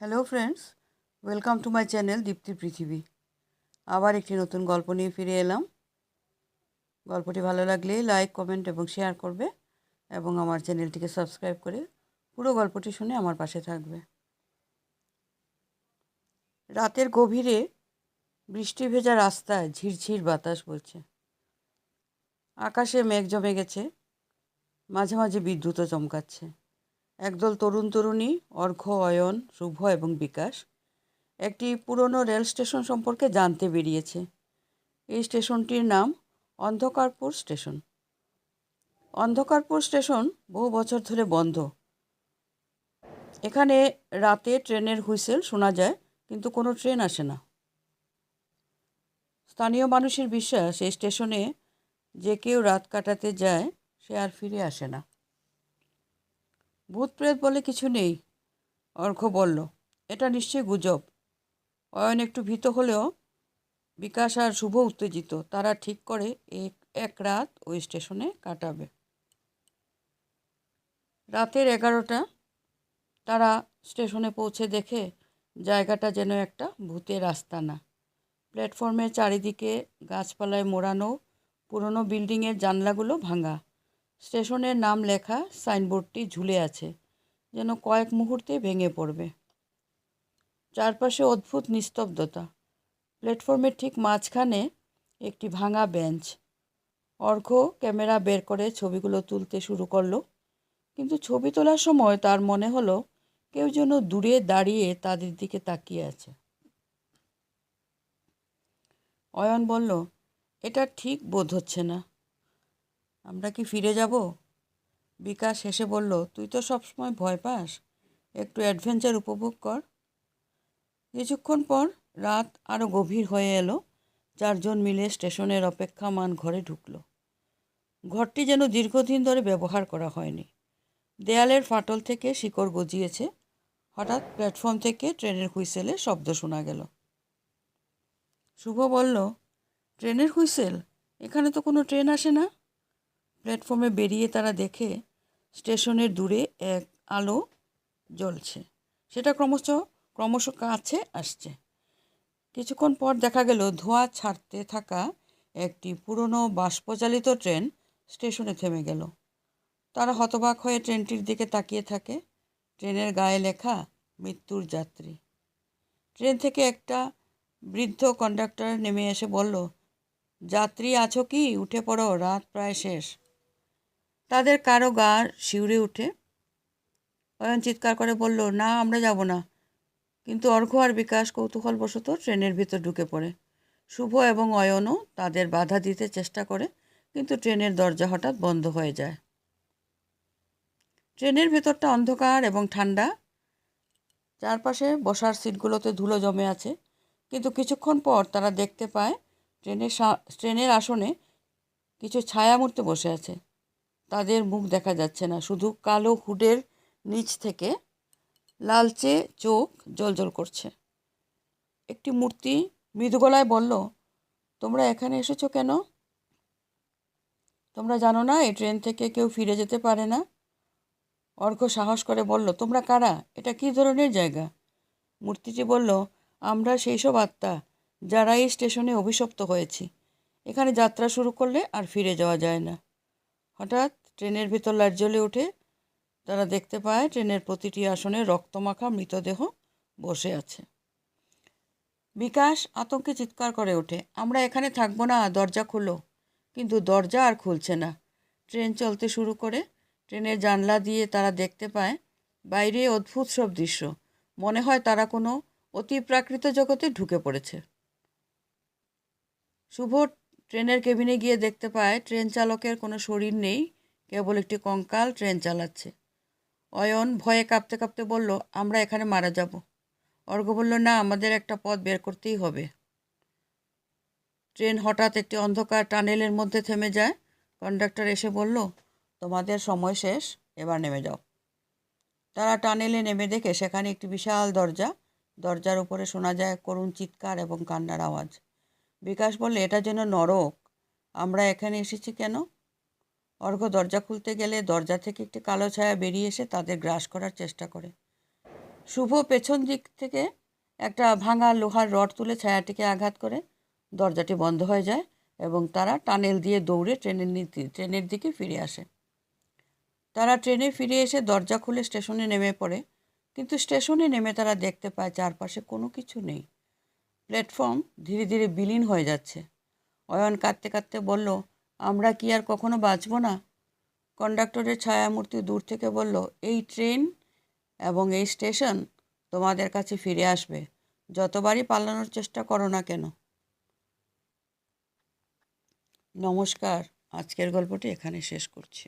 Hello friends welcome to my channel Dipti Prithibi আবার একটি নতুন গল্প নিয়ে ফিরে এলাম। গল্পটি ভালো লাগলে লাইক কমেন্ট এবং শেয়ার করবে এবং আমার চ্যানেলটিকে সাবস্ক্রাইব করে পুরো গল্পটি শুনে আমার পাশে থাকবে। রাতের গভীরে বৃষ্টি ভেজা রাস্তায় ঝিরঝির বাতাস বলছে আকাশে মেঘ জমে গেছে, মাঝে মাঝে বিদ্যুৎও চমকাচ্ছে। একদল তরুণ তরুণী, অর্ঘ্য, অয়ন, শুভ এবং বিকাশ, একটি পুরনো রেল স্টেশন সম্পর্কে জানতে বেরিয়েছে। এই স্টেশনটির নাম অন্ধকারপুর স্টেশন। অন্ধকারপুর স্টেশন বহু বছর ধরে বন্ধ। এখানে রাতে ট্রেনের হুইসেল শোনা যায়, কিন্তু কোনো ট্রেন আসে না। স্থানীয় মানুষের বিশ্বাস, এই স্টেশনে যে কেউ রাত কাটাতে যায়, সে আর ফিরে আসে না। ভূত প্রেত বলে কিছু নেই অর্ঘ বলল। এটা নিশ্চয়ই গুজব। অয়ন একটু ভীত হলেও বিকাশ আর শুভ উত্তেজিত। তারা ঠিক করে এক এক রাত ওই স্টেশনে কাটাবে। রাতের এগারোটা, তারা স্টেশনে পৌঁছে দেখে জায়গাটা যেন একটা ভূতের আস্তানা। প্ল্যাটফর্মের চারিদিকে গাছপালায় মোড়ানো পুরনো বিল্ডিংয়ের জানলাগুলো ভাঙা। স্টেশনের নাম লেখা সাইনবোর্ডটি ঝুলে আছে, যেন কয়েক মুহূর্তে ভেঙে পড়বে। চারপাশে অদ্ভুত নিস্তব্ধতা। প্ল্যাটফর্মের ঠিক মাঝখানে একটি ভাঙা বেঞ্চ। অর্ঘ ক্যামেরা বের করে ছবিগুলো তুলতে শুরু করল, কিন্তু ছবি তোলার সময় তার মনে হলো কেউ যেন দূরে দাঁড়িয়ে তাদের দিকে তাকিয়ে আছে। অয়ন বলল, এটা ঠিক বোধ হচ্ছে না। আমরা কি ফিরে যাব? বিকাশ হেসে বলল, তুই তো সবসময় ভয় পাস। একটু অ্যাডভেঞ্চার উপভোগ কর। কিছুক্ষণ পর রাত আরও গভীর হয়ে এলো চারজন মিলে স্টেশনের অপেক্ষামান ঘরে ঢুকলো। ঘরটি যেন দীর্ঘদিন ধরে ব্যবহার করা হয়নি। দেয়ালের ফাটল থেকে শিকড় গজিয়েছে। হঠাৎ প্ল্যাটফর্ম থেকে ট্রেনের হুইসেলে শব্দ শোনা গেল। শুভ বলল, ট্রেনের হুইসেল? এখানে তো কোনো ট্রেন আসে না? প্ল্যাটফর্মে বেরিয়ে তারা দেখে স্টেশনের দূরে এক আলো জ্বলছে। সেটা ক্রমশ ক্রমশ কাছে আসছে। কিছুক্ষণ পর দেখা গেল, ধোঁয়া ছাড়তে থাকা একটি পুরনো বাষ্পচালিত ট্রেন স্টেশনে থেমে গেল। তারা হতবাক হয়ে ট্রেনটির দিকে তাকিয়ে থাকে। ট্রেনের গায়ে লেখা, মৃত্যুর যাত্রী। ট্রেন থেকে একটা বৃদ্ধ কন্ডাক্টর নেমে এসে বলল, যাত্রী আছো কি? উঠে পড়ো, রাত প্রায় শেষ। তাদের কারও গা শিউরে উঠে। অয়ন চিৎকার করে বলল, না, আমরা যাব না। কিন্তু অর্ঘ্য আর বিকাশ কৌতূহলবশত ট্রেনের ভিতর ঢুকে পড়ে। শুভ এবং অয়নও তাদের বাধা দিতে চেষ্টা করে, কিন্তু ট্রেনের দরজা হঠাৎ বন্ধ হয়ে যায়। ট্রেনের ভেতরটা অন্ধকার এবং ঠান্ডা। চারপাশে বসার সিটগুলোতে ধুলো জমে আছে, কিন্তু কিছুক্ষণ পর তারা দেখতে পায় ট্রেনের ট্রেনের আসনে কিছু ছায়া ছায়ামূর্তি বসে আছে। তাদের মুখ দেখা যাচ্ছে না। শুধু কালো হুডের নিচ থেকে লালচে চোখ জলজল করছে। একটি মূর্তি মৃদু গলায় বলল, তোমরা এখানে এসেছ কেন? তোমরা জানো না, এই ট্রেন থেকে কেউ ফিরে যেতে পারে না? অর্ঘ্য সাহস করে বলল, তোমরা কারা? এটা কী ধরনের জায়গা? মূর্তিটি বলল, আমরা সেই সব আত্মা যারা এই স্টেশনে অভিশপ্ত হয়েছি। এখানে যাত্রা শুরু করলে আর ফিরে যাওয়া যায় না। হঠাৎ ট্রেনের ভিতর লাইট জ্বলে ওঠে। তারা দেখতে পায় ট্রেনের প্রতিটি আসনে রক্তমাখা মৃতদেহ বসে আছে। বিকাশ আতঙ্কে চিৎকার করে ওঠে, আমরা এখানে থাকব না, দরজা খুলো। কিন্তু দরজা আর খুলছে না। ট্রেন চলতে শুরু করে, ট্রেনের জানলা দিয়ে তারা দেখতে পায়, বাইরে অদ্ভুত সব দৃশ্য। মনে হয় তারা কোনো অতি প্রাকৃত জগতে ঢুকে পড়েছে। শুভ ট্রেনের কেবিনে গিয়ে দেখতে পায়, ট্রেন চালকের কোনো শরীর নেই, কেবল একটি কঙ্কাল ট্রেন চালাচ্ছে। অয়ন ভয়ে কাঁপতে কাঁপতে বলল, আমরা এখানে মারা যাব। অর্ঘ বলল, না, আমাদের একটা পথ বের করতেই হবে। ট্রেন হঠাৎ একটি অন্ধকার টানেলের মধ্যে থেমে যায়। কন্ডাক্টর এসে বলল, তোমাদের সময় শেষ, এবার নেমে যাও। তারা টানেলে নেমে দেখে সেখানে একটি বিশাল দরজা। দরজার উপরে শোনা যায় করুণ চিৎকার এবং কান্নার আওয়াজ। বিকাশ বললে, এটা যেন নরক। আমরা এখানে এসেছি কেন? অর্ঘ্য দরজা খুলতে গেলে দরজা থেকে একটি কালো ছায়া বেরিয়ে এসে তাদের গ্রাস করার চেষ্টা করে। শুভ পেছন দিক থেকে একটা ভাঙা লোহার রড তুলে ছায়াটিকে আঘাত করে। দরজাটি বন্ধ হয়ে যায় এবং তারা টানেল দিয়ে দৌড়ে ট্রেনের নীতি, ট্রেনের দিকে ফিরে আসে। তারা ট্রেনে ফিরে এসে দরজা খুলে স্টেশনে নেমে পড়ে। কিন্তু স্টেশনে নেমে তারা দেখতে পায় চারপাশে কোনো কিছু নেই। প্ল্যাটফর্ম ধীরে ধীরে বিলীন হয়ে যাচ্ছে। অয়ন কাঁদতে কাঁদতে বলল, আমরা কি আর কখনো বাঁচব না? কন্ডাক্টরের ছায়ামূর্তি দূর থেকে বলল, এই ট্রেন এবং এই স্টেশন তোমাদের কাছে ফিরে আসবে। যতবারই পালানোর চেষ্টা করো না কেন। নমস্কার, আজকের গল্পটি এখানে শেষ করছি।